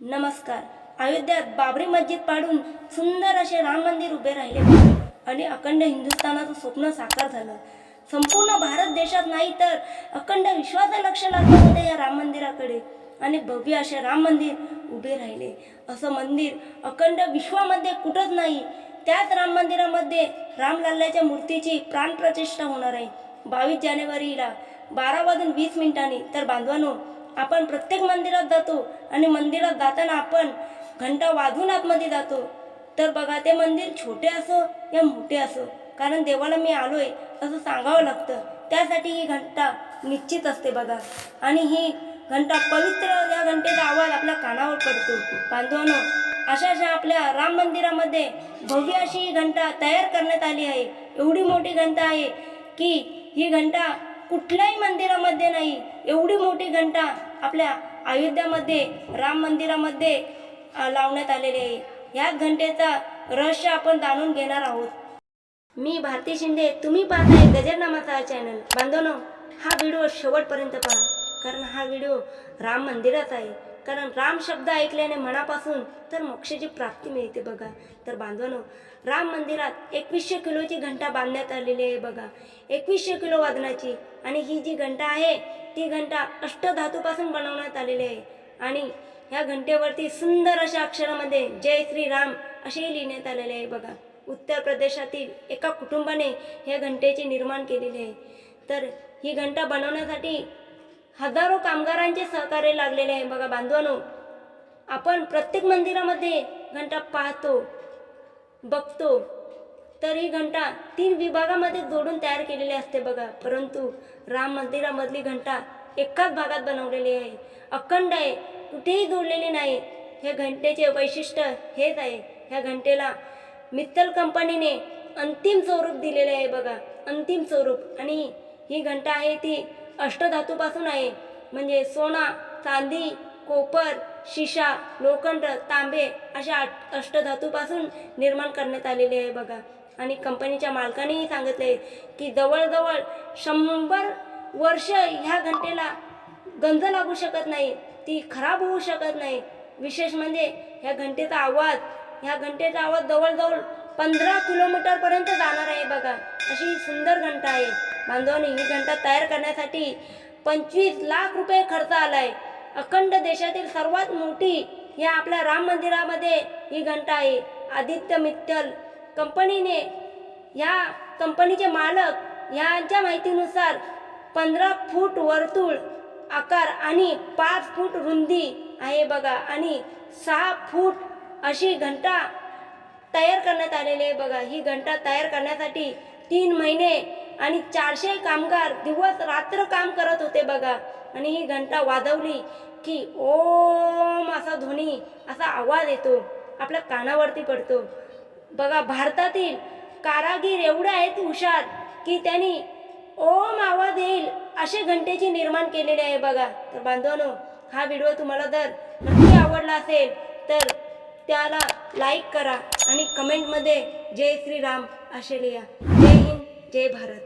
नमस्कार. अयोध्यात बाबरी मस्जिद पाडून सुंदर असे राम मंदिर उभे राहिले. आणि अखंड हिंदुस्थानाचं स्वप्न साकार झालं. संपूर्ण भारत देशात नाही तर अखंड विश्वाचं लक्ष लागलं होतं या राम मंदिराकडे आणि भव्य असे राम मंदिर उभे राहिले. असं मंदिर अखंड विश्वामध्ये कुठंच नाही त्याच राम मंदिरामध्ये रामलाल्ल्याच्या मूर्तीची प्राणप्रतिष्ठा होणार आहे. बावीस जानेवारीला बारा वाजून वीस मिनिटांनी. तर बांधवानो आपण प्रत्येक मंदिरात जातो आणि मंदिरात जाताना आपण घंटा वाजून आतमध्ये जातो. तर बघा ते मंदिर छोटे असो या मोठे असो कारण देवाला मी आलोय असं सांगावं लागतं. त्यासाठी ही घंटा निश्चित असते बघा. आणि ही घंटा पवित्र या घंटेचा आवाज आपल्या कानावर पडतो. बांधवानो अशा अशा आपल्या राम मंदिरामध्ये भव्य अशी ही घंटा तयार करण्यात आली आहे. एवढी मोठी घंटा आहे की ही घंटा कुठल्याही मंदिरामध्ये नाही. एवढी मोठी घंटा आपल्या अयोध्यामध्ये राम मंदिरामध्ये लावण्यात आलेली आहे. ह्या घंटेचा रहस्य आपण जाणून घेणार आहोत. मी भारती शिंदे तुम्ही पाहताय गजर नामाचा चॅनल बांधवनो हा व्हिडिओ शेवटपर्यंत पहा कारण हा व्हिडिओ राम मंदिराचा आहे. कारण राम शब्द ऐकल्याने मनापासून तर मोक्षाची प्राप्ती मिळते बघा. तर बांधवानो राम मंदिरात एकवीसशे किलोची घंटा बांधण्यात आलेली आहे बघा. एकवीसशे किलो वजनाची आणि ही जी घंटा आहे ती घंटा अष्टधातूपासून बनवण्यात आलेली आहे. आणि ह्या घंटेवरती सुंदर अशा अक्षरामध्ये जय श्रीराम असेही लिहिण्यात आलेले आहे बघा. उत्तर प्रदेशातील एका कुटुंबाने ह्या घंटेचे निर्माण केलेले आहे. तर ही घंटा बनवण्यासाठी हजारो कामगारांचे सहकार्य लागलेले आहे. बघा बांधवानो आपण प्रत्येक मंदिरामध्ये घंटा पाहतो बघतो. तर ही घंटा तीन विभागामध्ये जोडून तयार केलेली असते बघा. परंतु राम मंदिरामधली घंटा एकाच भागात बनवलेली आहे. अखंड आहे. कुठेही जोडलेली नाही. हे घंटेचे वैशिष्ट्य हेच आहे. ह्या घंटेला मित्तल कंपनीने अंतिम स्वरूप दिलेले आहे बघा. अंतिम स्वरूप. आणि ही घंटा आहे ती अष्टधातूपासून आहे. म्हणजे सोना चांदी कोपर शिशा लोखंड तांबे अशा अष्टधातूपासून निर्माण करण्यात आलेले आहे बघा. आणि कंपनीच्या मालकानेही सांगितले की जवळजवळ शंभर वर्ष ह्या घंटेला गंज लागू शकत नाही. ती खराब होऊ शकत नाही. विशेष म्हणजे ह्या घंटेचा आवाज ह्या घंटेचा आवाज जवळजवळ पंधरा किलोमीटरपर्यंत जाणार आहे बघा. अशी सुंदर घंटा आहे. बांधवांनी ही घंटा तयार करण्यासाठी पंचवीस लाख रुपये खर्च आलाय. अखंड देशातील सर्वात मोठी या आपल्या राम मंदिरामध्ये ही घंटा आहे. आदित्य मित्तल कंपनीने ह्या कंपनीचे मालक ह्यांच्या माहितीनुसार पंधरा फूट वर्तुळ आकार आणि पाच फूट रुंदी आहे बघा. आणि सहा फूट अशी घंटा तयार करण्यात आलेली आहे बघा. ही घंटा तयार करण्यासाठी तीन महिने आणि चारशे कामगार दिवस रात्र काम करत होते बघा. आणि ही घंटा वाजवली की ओम असा ध्वनी असा आवाज येतो. आपल्या कानावरती पडतो. बघा भारतातील कारागीर एवढे आहेत हुशार की त्यांनी ओम आवाज येईल असे घंटेची निर्माण केलेले आहे बघा. तर बांधवानो हा व्हिडिओ तुम्हाला जर नक्की आवडला असेल तर त्याला लाईक करा आणि कमेंटमध्ये जय श्रीराम असे लिहा. जय भारत.